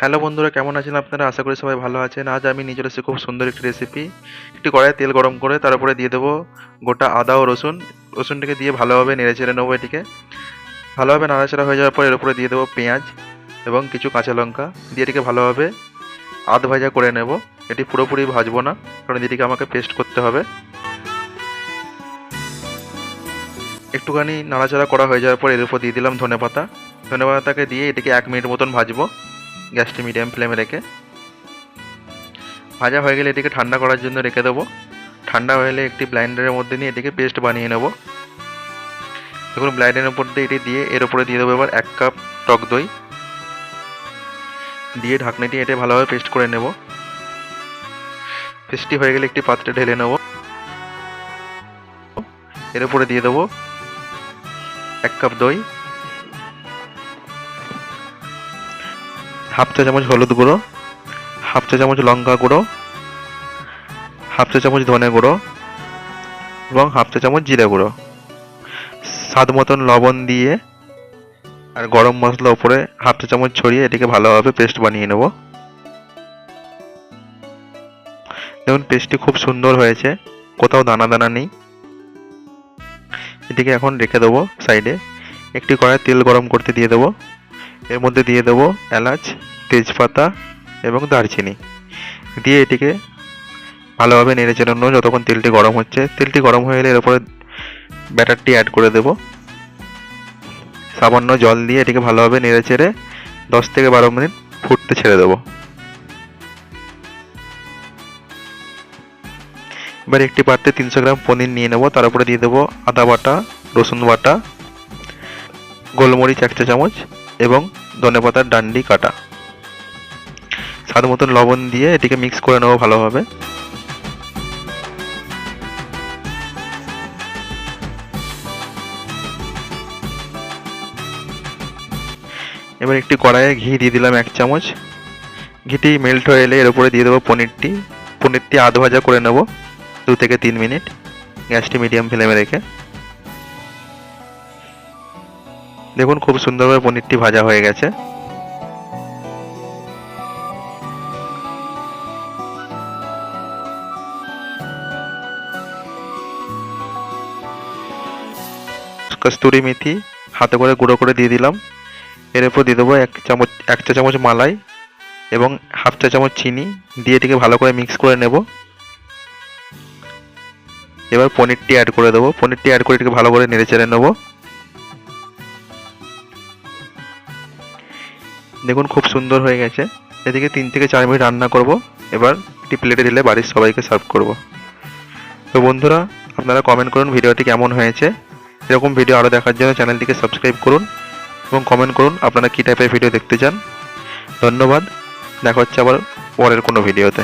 Hello বন্ধুরা, কেমন আছেন আপনারা? আশা করি সবাই ভালো আছেন। আজ আমি চলে এসেছি খুব সুন্দর একটি রেসিপি একটি কড়াইয়ে তেল গরম করে তার উপরে দিয়ে দেবো গোটা আদা ও রসুন। রসুনটাকে দিয়ে ভালোভাবে নেড়ে চেড়ে নেব এটিকে। ভালোভাবে নাড়াচাড়া হয়ে যাওয়ার পর এর উপরে দিয়ে দেবো পেঁয়াজ এবং কিছু কাঁচা লঙ্কা। দিয়ে এটিকে ভালোভাবে আধ ভাজা করে নেব। এটি পুরোপুরি ভাজবো না, কারণ এটিকে আমাকে পেস্ট করতে হবে। একটুখানি নাড়াচাড়া করা হয়ে যাওয়ার পর এর উপর দিয়ে দিলাম ধনে পাতা ধনে পাতাকে দিয়ে এটিকে এক মিনিট মতন ভাজবো। গ্যাসটি মিডিয়াম ফ্লেমে রেখে। ভাজা হয়ে গেলে এটিকে ঠান্ডা করার জন্য রেখে দেবো। ঠান্ডা হয়ে গেলে একটি ব্লাইন্ডারের মধ্যে নিয়ে এটিকে পেস্ট বানিয়ে নেব। দেখুন, ব্লাইন্ডারের উপর দিয়ে এটি দিয়ে, এর উপরে দিয়ে দেবো এবার এক কাপ টক দই। দিয়ে ঢাকনিটি এটে ভালোভাবে পেস্ট করে নেব। পেস্টটি হয়ে গেলে একটি পাত্রে ঢেলে নেব। এর উপরে দিয়ে দেবো এক কাপ দই। হাফ চা চামচ হলুদ গুঁড়ো, হাফ চা চামচ লঙ্কা গুঁড়ো, হাফ চা চামচ ধনে গুঁড়ো এবং হাফ চা চামচ জিরে গুঁড়ো। স্বাদ মতন লবণ দিয়ে আর গরম মশলা উপরে হাফ চা চামচ ছড়িয়ে এটিকে ভালোভাবে পেস্ট বানিয়ে নেব। দেখুন, পেস্টটি খুব সুন্দর হয়েছে, কোথাও দানা দানা নেই। এটিকে এখন রেখে দেবো সাইডে। একটি কড়াই তেল গরম করতে দিয়ে দেবো। এর মধ্যে দিয়ে দেবো এলাচ, তেজপাতা এবং দারচিনি। দিয়ে এটিকে ভালোভাবে নেড়ে চেড়ে যতক্ষণ তেলটি গরম হচ্ছে। তেলটি গরম হয়ে গেলে এর উপরে ব্যাটারটি অ্যাড করে দেবো। সামান্য জল দিয়ে এটিকে ভালোভাবে নেড়ে চেড়ে দশ থেকে বারো মিনিট ফুটতে ছেড়ে দেবো। এবার একটি পাত্রে তিনশো গ্রাম পনির নিয়ে নেব। তার উপরে দিয়ে দেবো আদা বাটা, রসুন বাটা, গোলমরিচ এক চা চামচ এবং ধনেপাতার ডান্ডি কাটা। স্বাদ মতন লবণ দিয়ে এটিকে মিক্স করে নেব ভালোভাবে। এবার একটি কড়াইয়ে ঘি দিয়ে দিলাম এক চামচ। ঘিটি মেল্ট হয়ে এলে এর উপরে দিয়ে দেবো পনিরটি। পনিরটি আধ ভাজা করে নেব, দু থেকে তিন মিনিট। গ্যাসটি মিডিয়াম ফ্লেমে রেখে। দেখুন, খুব সুন্দরভাবে পনিরটি ভাজা হয়ে গেছে। কস্তুরি মেথি হাতে করে গুঁড়ো করে দিয়ে দিলাম। এর উপর দিয়ে দেবো এক চামচ, এক চা চামচ মালাই এবং হাফ চা চামচ চিনি। দিয়ে এটিকে ভালো করে মিক্স করে নেব। এবার পনিরটি অ্যাড করে দেবো। পনিরটি অ্যাড করে এটিকে ভালো করে নেড়ে চেড়ে নেব। দেখুন, খুব সুন্দর হয়ে গেছে। এদিকে তিন থেকে চার মিনিট রান্না করব। এবার একটি প্লেটে দিলে বাড়ির সবাইকে সার্ভ করব। তো বন্ধুরা, আপনারা কমেন্ট করুন ভিডিওটি কেমন হয়েছে। এরকম ভিডিও আরও দেখার জন্য চ্যানেলটিকে সাবস্ক্রাইব করুন এবং কমেন্ট করুন আপনারা কী টাইপের ভিডিও দেখতে চান। ধন্যবাদ। দেখা হচ্ছে আবার পরের কোনো ভিডিওতে